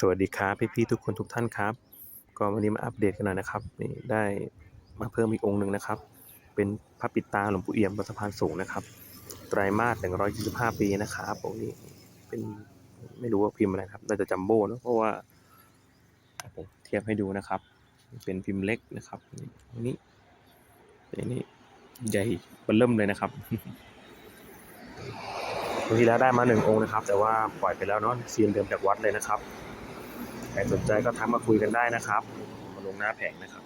สวัสดีครับพี่ๆทุกคนทุกท่านครับ ก็วันนี้มาอัปเดตกันหน่อยนะครับนี่ได้มาเพิ่มอีกองค์หนึ่งนะครับ เป็นพระปิดตาหลวงปู่เอี่ยมบนสะพานสูงนะครับ ไตรมาส125 ปีนะครับองค์นี้เป็นไม่รู้ว่าพิมพ์อะไรครับน่าจะจัมโบ้เนะเพราะว่าผมเทียบให้ดูนะครับ เป็นพิมพ์เล็กนะครับนี่อันนี้อันนี้ใหญ่เบิ่มเริ่มเลยนะครับครั้งทีแล้วได้มาหนึ่งองค์นะครับ แต่ว่าปล่อยไปแล้วเนาะเซียนเดิมจากวัดเลยนะครับ ใครสนใจก็ทักมาคุยกันได้นะครับมาลงหน้าแผงนะครับ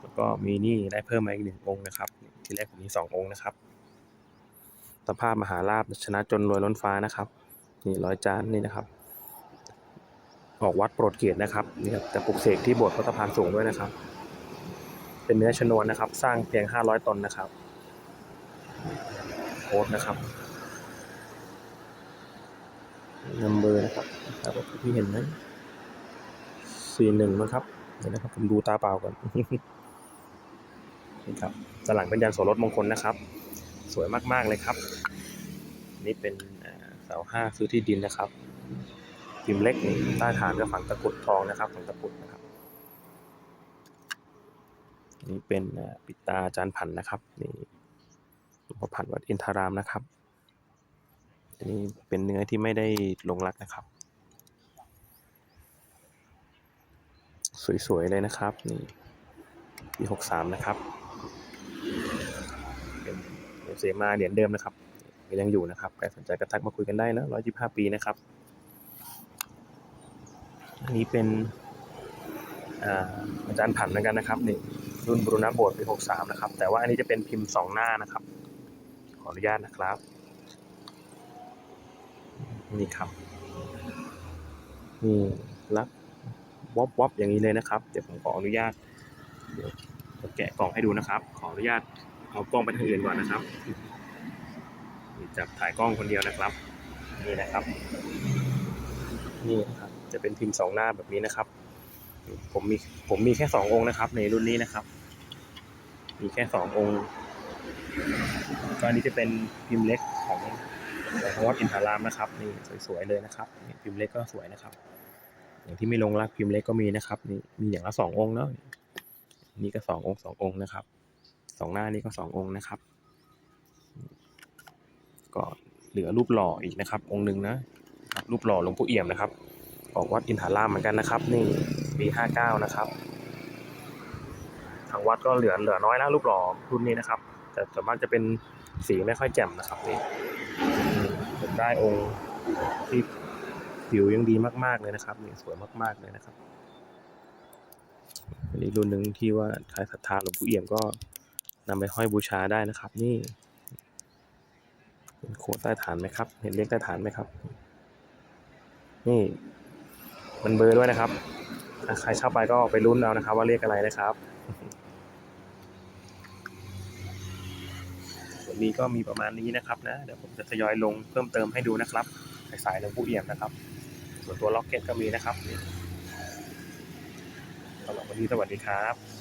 แล้วก็มีนี่ได้เพิ่มมาอีกหนึ่งองค์นะครับ ที่แรกผมมีสององค์นะครับ สภาพมหาลาภชนะจนรวยล้นฟ้านะครับ นี่ร้อยจานนี่นะครับ ออกวัดโปรดเกียรตินะครับนี่ครับแต่ปลุกเสกที่โบสถ์พระสะพานสูงด้วยนะครับ เป็นเนื้อชนวนนะครับ สร้างเพียงห้าร้อยตนนะครับโค้ดนะครับ นัมเบอร์นะครับครับที่เห็นนั้นสี่หนึ่งนะครับเดี๋ยวนะครับ ผมดูตาเปล่าก่อนนี่ครับสลังเป็นยันโสรถมงคลนะครับ สวยมาก ๆ เลยครับ นี่เป็นเสาห้าซื้อที่ดินนะครับพิมพ์เล็กนี่ใต้ฐานก็ฝังตะกุดทองนะครับฝังตะกุดนะครับ นี่เป็นปิดตาจารย์พันนะครับ นี่หลวงพ่อพันวัดอินทารามนะครับ อันนี้เป็นเนื้อที่ไม่ได้ลงรักนะครับ สวยๆเลยนะครับ นี่ปีหกสามนะครับ เป็นเหรียญเสมาเหรียญเดิมนะครับยังอยู่นะครับใครสนใจก็ทักมาคุยกันได้นะร้อยยี่ห้าปีนะครับ อันนี้เป็นอาอาจารย์ผันเหมือนกันนะครับนี่รุ่นบรุณโบสถ์ปีหกสามนะครับ แต่ว่าอันนี้จะเป็นพิมพ์สองหน้านะครับ ขออนุญาตนะครับ นี่ครับนี่ลักวบวบอย่างนี้เลยนะครับ เดี๋ยวผมขออนุญาตเดี๋ยวแกะกล่องให้ดูนะครับ ขออนุญาตเอากล้องไปทางอื่นก่อนนะครับจับถ่ายกล้องคนเดียวนะครับ นี่นะครับ นี่นะครับจะเป็นพิมพ์สองหน้าแบบนี้นะครับ ผมมีผมมีแค่สององค์นะครับ ในรุ่นนี้นะครับ มีแค่สององค์ก็อันนี้จะเป็นพิมพ์เล็กของ ของวัดอินทารามนะครับนี่สวยๆเลยนะครับพิมพ์เล็กก็สวยนะครับ อย่างที่ไม่ลงรักพิมพ์เล็กก็มีนะครับนี่มีอย่างละสององค์เนาะนี่ก็สององค์สององค์นะครับสองหน้านี้ก็สององค์นะครับ ก็เหลือรูปหล่ออีกนะครับ องค์หนึ่งนะครับรูปหล่อหลวงปู่เอี่ยมนะครับของวัดอินทารามเหมือนกันนะครับ นี่ปีห้าเก้านะครับ ทางวัดก็เหลือเหลือน้อยนะรูปหล่อรุ่นนี้นะครับ แต่ส่วนมากจะเป็นสีไม่ค่อยแจ่มนะครับนี่ ได้องค์ที่ผิวยังดีมาก ๆ เลยนะครับนี่สวยมาก ๆ เลยนะครับ อันนี้รุ่นหนึ่งที่ว่าใครศรัทธาหลวงปู่เอี่ยมก็นำไปห้อยบูชาได้นะครับ นี่เห็นโคดใต้ฐานไหมครับ เห็นเลขใต้ฐานไหมครับ นี่มันเบอร์ด้วยนะครับ ใครเข้าไปก็ไปลุ้นเอานะครับ ว่าเลขอะไรนะครับ นี้ก็มีประมาณนี้นะครับนะ เดี๋ยวผมจะทยอยลงเพิ่มเติมให้ดูนะครับ สายๆหลวผู้เอี่ยมนะครับ ส่วนตัวล็อกเก็ตก็มีนะครับสำหรับวันนี้สวัสดีครับ